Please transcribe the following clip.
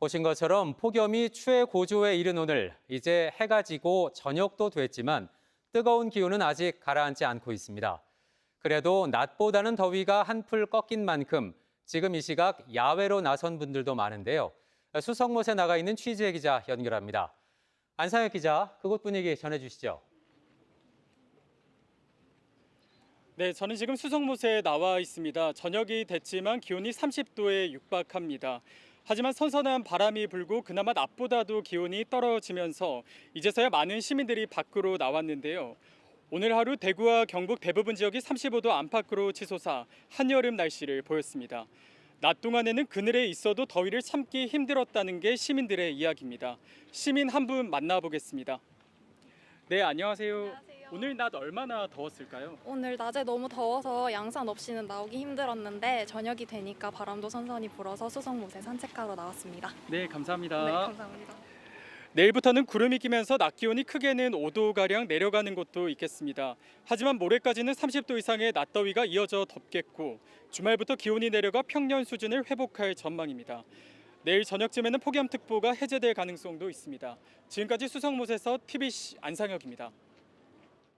보신 것처럼 폭염이 최고조에 이른 오늘 이제 해가 지고 저녁도 됐지만 뜨거운 기온은 아직 가라앉지 않고 있습니다. 그래도 낮보다는 더위가 한풀 꺾인 만큼 지금 이 시각 야외로 나선 분들도 많은데요. 수성못에 나가 있는 취재 기자 연결합니다. 안상혁 기자, 그곳 분위기 전해주시죠. 네, 저는 지금 수성못에 나와 있습니다. 저녁이 됐지만 기온이 30도에 육박합니다. 하지만 선선한 바람이 불고 그나마 낮보다도 기온이 떨어지면서 이제서야 많은 시민들이 밖으로 나왔는데요. 오늘 하루 대구와 경북 대부분 지역이 35도 안팎으로 치솟아 한여름 날씨를 보였습니다. 낮 동안에는 그늘에 있어도 더위를 참기 힘들었다는 게 시민들의 이야기입니다. 시민 한 분 만나보겠습니다. 네, 안녕하세요. 안녕하세요. 오늘 낮 얼마나 더웠을까요? 오늘 낮에 너무 더워서 양산 없이는 나오기 힘들었는데 저녁이 되니까 바람도 선선히 불어서 수성못에 산책하러 나왔습니다. 네, 감사합니다. 네, 감사합니다. 내일부터는 구름이 끼면서 낮 기온이 크게는 5도 가량 내려가는 곳도 있겠습니다. 하지만 모레까지는 30도 이상의 낮 더위가 이어져 덥겠고 주말부터 기온이 내려가 평년 수준을 회복할 전망입니다. 내일 저녁쯤에는 폭염특보가 해제될 가능성도 있습니다. 지금까지 수성못에서 TBC 안상혁입니다.